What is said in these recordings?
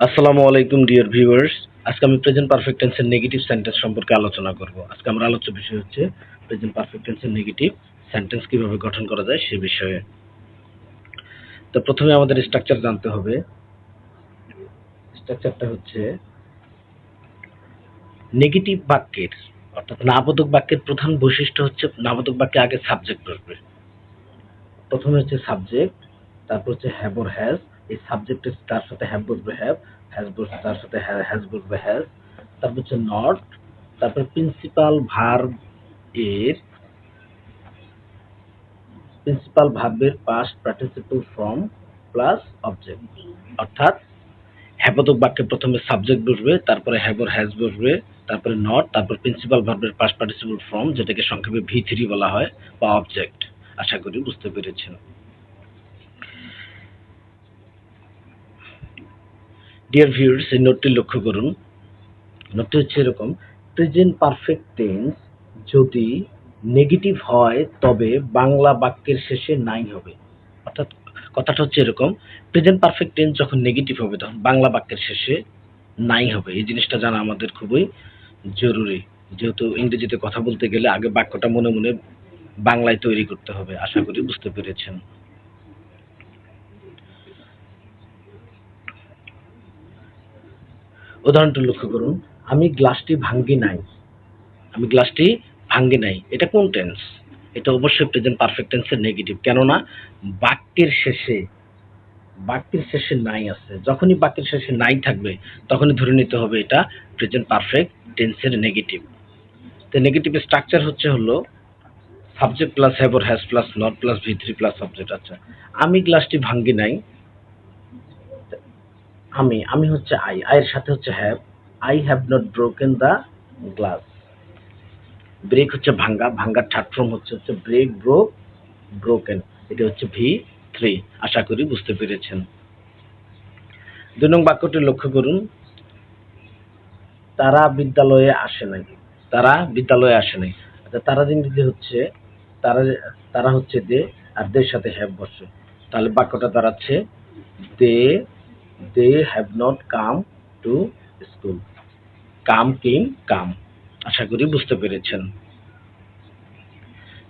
আসসালামু আলাইকুম deer viewers আজকে আমি প্রেজেন্ট পারফেক্ট টেন্সের নেগেটিভ সেন্টেন্স সম্পর্কে আলোচনা করব। আজকে আমরা আলোচ্য বিষয় হচ্ছে প্রেজেন্ট পারফেক্ট টেন্সের নেগেটিভ সেন্টেন্স কীভাবে গঠন করা যায় সে বিষয়ে। তো প্রথমে আমাদের স্ট্রাকচার জানতে হবে। স্ট্রাকচারটা হচ্ছে নেগেটিভ বাক্যের, অর্থাৎ নাবোধক বাক্যের প্রধান বৈশিষ্ট্য হচ্ছে নাবোধক বাক্যে আগে সাবজেক্ট বসবে। প্রথমে হচ্ছে সাবজেক্ট তারপর হচ্ছে হ্যাভ হ্যাজ এই সাবজেক্টের তার সাথে হ্যাভ বসবে হ্যাভ হ্যাজ বসবে তার সাথে হ্যাজ বসবে হ্যাজ তারপর হচ্ছে নট তারপর প্রিন্সিপাল ভার্ব এর প্রিন্সিপাল ভার্বের past participle form plus object অর্থাৎ হ্যাবোধক বাক্যে প্রথমে সাবজেক্ট বসবে, তারপরে হ্যাভর হ্যাজ বসবে, তারপরে নট তারপর প্রিন্সিপাল ভার্বের পাস্ট পার্টিসিপল ফর্ম যেটাকে সংক্ষেপে ভি থ্রি বলা হয়, বা অবজেক্ট আশা করি বুঝতে পেরেছেন। ডিয়ার ভিউয়ার্স এই নোটটি লক্ষ্য করুন। নোটটি হচ্ছে এরকম প্রেজেন্ট পারফেক্ট টেন্স যদি নেগেটিভ হয়, তবে বাংলা বাক্যের শেষে নাই হবে। অর্থাৎ কথাটা হচ্ছে এরকম প্রেজেন্ট পারফেক্ট টেন্স যখন নেগেটিভ হবে, তখন বাংলা বাক্যের শেষে নাই হবে। এই জিনিসটা জানা আমাদের খুবই জরুরি। যেহেতু ইংরেজিতে কথা বলতে গেলে আগে বাক্যটা মনে মনে বাংলায় তৈরি করতে হবে, আশা করি বুঝতে পেরেছেন। উদাহরণটা লক্ষ্য করুন। আমি গ্লাসটি ভাঙ্গি নাই। আমি গ্লাসটি ভাঙ্গি নাই। এটা কোন টেন্স এটা অবশ্যই প্রেজেন্ট পারফেক্ট টেন্সের নেগেটিভ কেননা বাক্যের শেষে বাক্যের শেষে নাই আছে। যখনই বাক্যের শেষে নাই থাকবে, তখনই ধরে নিতে হবে এটা প্রেজেন্ট পারফেক্ট টেন্সের নেগেটিভ তো নেগেটিভ স্ট্রাকচার হচ্ছে হলো subject plus have or has plus not plus V three plus subject আচ্ছা আমি গ্লাসটি ভাঙ্গি নাই। আমি আমি হচ্ছে আই আয়ের সাথে হচ্ছে have I have not broken the glass break হচ্ছে ভাঙ্গা, ভাঙ্গার থার্ড হচ্ছে হচ্ছে ব্রেক ব্রোক ব্রোকেন এটা হচ্ছে ভি থ্রি আশা করি বুঝতে পেরেছেন। দুই নং বাক্যটি লক্ষ্য করুন। তারা বিদ্যালয়ে আসে নাই। তারা বিদ্যালয়ে আসে নাই। আচ্ছা তারা ইংরেজি হচ্ছে, তারা তারা হচ্ছে দে আর দের সাথে হ্যাভ বসে। তাহলে বাক্যটা দাঁড়াচ্ছে, they they have not come to school come came come আশা করি বুঝতে পেরেছেন।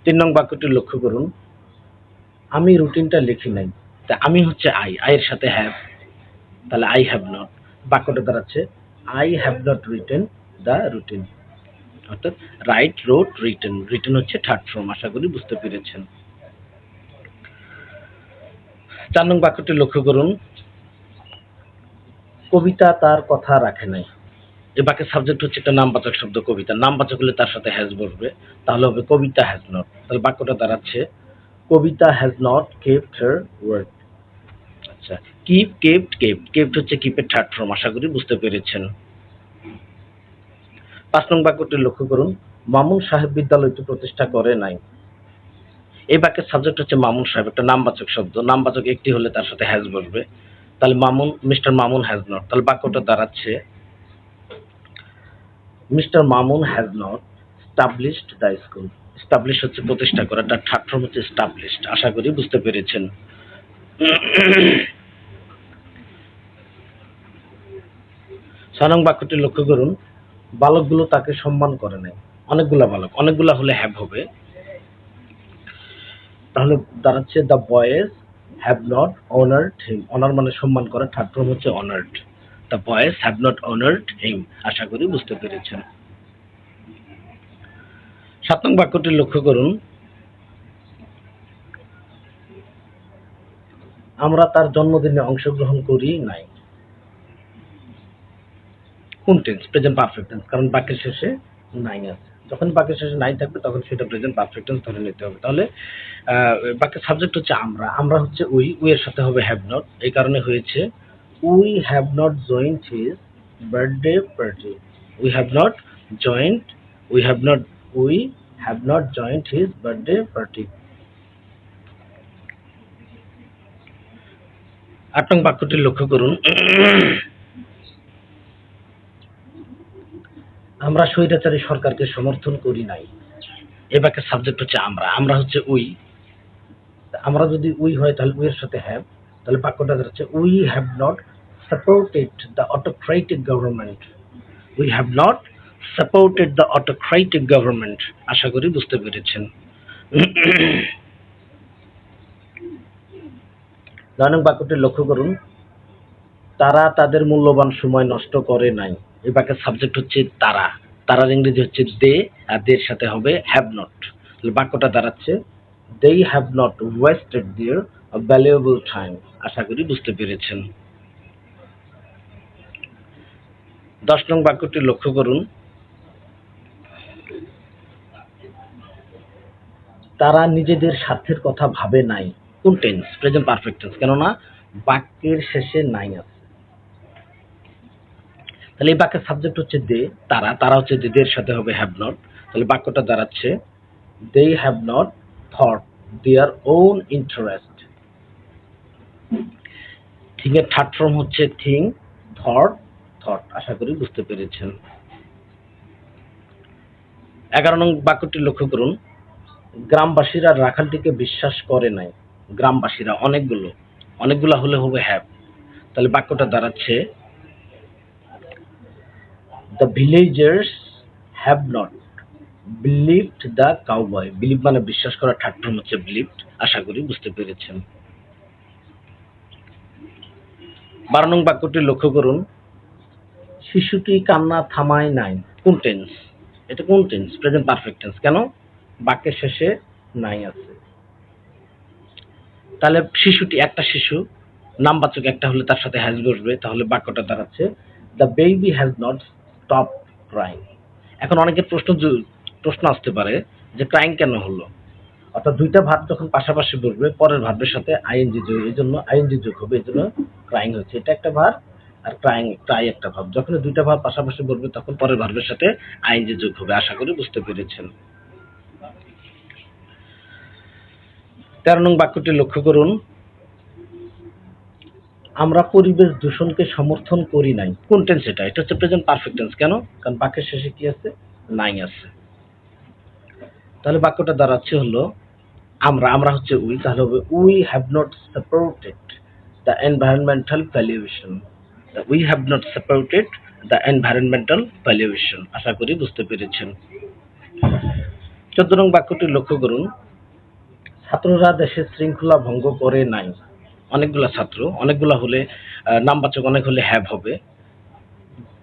তিন নং বাক্যটি লক্ষ্য করুন। আমি রুটিনটা লিখি নাই। তা আমি হচ্ছে আই আয়ের সাথে হ্যাভ তাহলে আই হ্যাভ নট বাক্যটা দাঁড়াচ্ছে I have not written the routine অর্থাৎ রাইট রোড রিটেন রিটেন হচ্ছে থার্ড ফর্ম আশা করি বুঝতে পেরেছেন। চার নং বাক্যটি লক্ষ্য করুন। কবিতা তার কথা রাখে নাই। এ বাক্যের সাবজেক্ট হচ্ছে একটা নামবাচক শব্দ কবিতা। নামবাচক হলে তার সাথে হ্যাজ বসবে, তাহলে হবে কবিতা হ্যাজ নট তাহলে বাক্যটা দাঁড়াচ্ছে, Kabita has not kept her word আচ্ছা কিপ কেপ্ট কেপ্ট কেপ্ট হচ্ছে কিপের থার্ড ফর্ম আশা করি বুঝতে পেরেছেন। পাঁচ নং বাক্যটি লক্ষ্য করুন। মামুন সাহেব বিদ্যালয়টি প্রতিষ্ঠা করে নাই। এই বাক্যের সাবজেক্ট হচ্ছে মামুন সাহেব, একটা নামবাচক শব্দ। নামবাচক একটি হলে তার সাথে হ্যাজ বসবে। তাহলে Mamun, mister Mamun has not তাহলে বাক্যটা দাঁড়াচ্ছে। Mister Mamun has not established the school establish হচ্ছে প্রতিষ্ঠা করা তার থার্ড হচ্ছে স্টাবলিশড আশা করি বুঝতে পেরেছেন। ছয় নং বাক্যটি লক্ষ্য করুন। বালকগুলো তাকে সম্মান করে নাই। অনেকগুলা বালক, অনেকগুলা হলে হ্যাভ হবে। তাহলে দাঁড়াচ্ছে the boys have not honoured him honour মানে সম্মান করা থার্ড ফর্ম হচ্ছে honoured the boys have not honoured him আশা করি বুঝতে পেরেছেন। সাত নং বাক্যটি লক্ষ্য করুন। আমরা তার জন্মদিনে অংশগ্রহণ করি নাই। কোন টেন্স প্রেজেন্ট পারফেক্ট টেন্স কারণ বাক্যের শেষে নাই আছে। যখন বাক্যের শেষে নাই থাকবে, তখন সেটা প্রেজেন্ট পারফেক্ট টেন্স ধরে নিতে হবে। তাহলে বাক্যের সাবজেক্ট হচ্ছে আমরা। আমরা হচ্ছে উই উই এর সাথে হবে হ্যাভ নট এই কারণে হয়েছে we have not joined his birthday party we have not joined we have not we have not joined his birthday party আট নং বাক্যটি লক্ষ্য করুন। আমরা স্বৈরাচারী সরকারকে সমর্থন করি নাই। এ সাবজেক্ট হচ্ছে আমরা। আমরা হচ্ছে উই। আমরা যদি উই হয় তাহলে উই এর সাথে হ্যাভ তাহলে বাক্যটা হচ্ছে we have not supported the autocratic government we have not supported the autocratic government আশা করি বুঝতে পেরেছেন। নং বাক্যটি লক্ষ্য করুন। তারা তাদের মূল্যবান সময় নষ্ট করে নাই। বাক্যের সাবজেক্ট হচ্ছে তারা। তারার ইংরেজি হচ্ছে দে, আর দের সাথে হবে হ্যাভ নট বাক্যটা দাঁড়াচ্ছে they have not wasted their valuable time আশা করি বুঝতে পেরেছেন। দশ নং বাক্যটি লক্ষ্য করুন। তারা নিজেদের স্বার্থের কথা ভাবে নাই। কোন টেন্স প্রেজেন্ট পারফেক্ট টেন্স কেননা, বাক্যের শেষে নাই আছে। তাহলে এই বাক্যের সাবজেক্ট হচ্ছে দে তারা তারা হচ্ছে যে দের সাথে হবে হ্যাভ নট তাহলে বাক্যটা দাঁড়াচ্ছে they have not thought their own interest think এর থার্ড ফর্ম হচ্ছে থিং থট থট আশা করি বুঝতে পেরেছেন। এগারো নং বাক্যটি লক্ষ্য করুন। গ্রামবাসীরা রাখালটিকে বিশ্বাস করে নাই। গ্রামবাসীরা অনেকগুলো অনেকগুলো হলে হবে হ্যাভ তাহলে বাক্যটা দাঁড়াচ্ছে the villagers have not believed the cowboy believe মানে বিশ্বাস করা ফর্ম হচ্ছে বিলিভড আশা করি বুঝতে পেরেছেন। বারো নং বাক্যটি লক্ষ্য করুন। শিশুটি কান্না থামায় নাই। কোন টেন্স এটা কোন টেন্স প্রেজেন্ট পারফেক্ট টেন্স কেন? বাক্যের শেষে নাই আছে। তাহলে শিশুটি একটা শিশু, নামবাচক একটা হলে তার সাথে হ্যাজ বসবে তাহলে বাক্যটা দাঁড়াচ্ছে the baby has not stop crying এখন অনেকের প্রশ্ন প্রশ্ন আসতে পারে যে ক্রাইং কেন হলো? অর্থাৎ দুইটা ভাব যখন পাশাপাশি বসবে, পরের ভাবের সাথে আইএনজি যোগ, এই জন্য আইএনজি যোগ হবে, এই জন্য ক্রাইং হচ্ছে। এটা একটা ভার আর ক্রাইং ক্রাই একটা ভাব। যখন দুইটা ভাব পাশাপাশি বসবে, তখন পরের ভাবের সাথে আইএনজি যোগ হবে, আশা করি বুঝতে পেরেছেন। তেরো নং বাক্যটি লক্ষ্য করুন। আমরা পরিবেশ দূষণকে সমর্থন করি নাই। কোন টেন্স এটা? এটা হচ্ছে প্রেজেন্ট পারফেক্ট টেন্স কেন? কারণ বাক্যের শেষে কি আছে? নাই আছে। তাহলে বাক্যটা দাঁড়াচ্ছে হলো, আমরা আমরা হচ্ছে উই তাহলে হবে we have not supported the environmental valuation we have not supported the environmental valuation আশা করি বুঝতে পেরেছেন। চোদ্দ নং বাক্যটি লক্ষ্য করুন। ছাত্ররা দেশের শৃঙ্খলা ভঙ্গ করে নাই। অনেকগুলা ছাত্র, অনেকগুলা হলে নামবাচক অনেক হলে হ্যাভ হবে।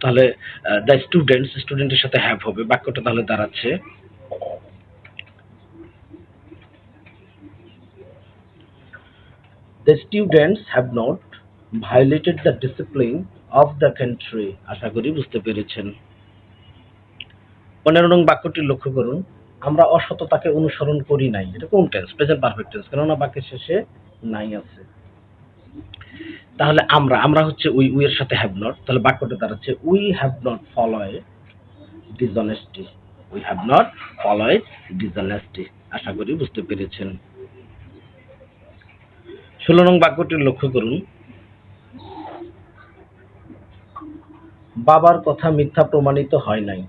তাহলে দ্য স্টুডেন্টস স্টুডেন্টের সাথে হ্যাভ হবে, বাক্যটা তাহলে দাঁড়াচ্ছে। The students have not violated the discipline of the country. আশা করি বুঝতে পেরেছেন। পনেরো নং বাক্যটি লক্ষ্য করুন। আমরা অসততাকে অনুসরণ করি নাই। এটা কোন টেন্স প্রেজেন্ট পারফেক্ট টেন্স কেননা বাক্যের শেষে নাই আছে। তাহলে আমরা আমরা হচ্ছে উই উই এর সাথে হ্যাভ নট তাহলে বাক্যটা দাঁড়াচ্ছে we have not followed dishonesty we have not followed dishonesty আশা করি বুঝতে পেরেছেন। ষোলো নং বাক্যটি লক্ষ্য করুন। বাবার কথা মিথ্যা প্রমাণিত হয় নাই।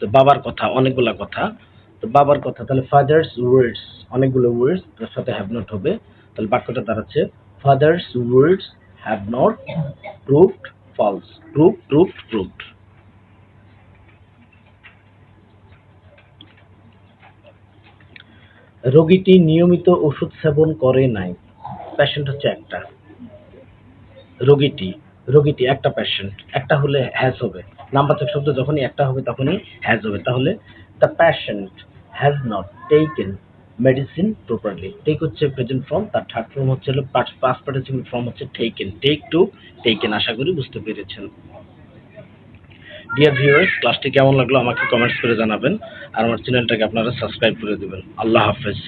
তো বাবার কথা, অনেকগুলা কথা। তো বাবার কথা, তাহলে ফাদার্স ওয়ার্ডস অনেকগুলো ওয়ার্ডস তার সাথে হ্যাভ নট হবে। তাহলে বাক্যটা দাঁড়াচ্ছে father's words have not proved false prove proved proved রোগীটি নিয়মিত ওষুধ সেবন করে নাই। প্যাশেন্ট হচ্ছে একটা। রোগীটি রোগীটি একটা প্যাশেন্ট একটা হলে হ্যাজ হবে। নামবাচক শব্দ যখনই একটা হবে তখনই হ্যাজ হবে। তাহলে the patient has not taken medicine properly take হচ্ছে প্রেজেন্ট ফর্ম তার থার্ড ফর্ম হচ্ছে হলো পাস্ট পার্টিসিপল ফর্ম হচ্ছে টেকেন টেক টু টেকেন আশা করি বুঝতে পেরেছেন। ডিয়ার ভিউয়ার্স ক্লাসটি কেমন লাগল আমাকে কমেন্টস করে জানাবেন। আর আমার চ্যানেলটাকে আপনারা সাবস্ক্রাইব করে দেবেন। আল্লাহ হাফেজ।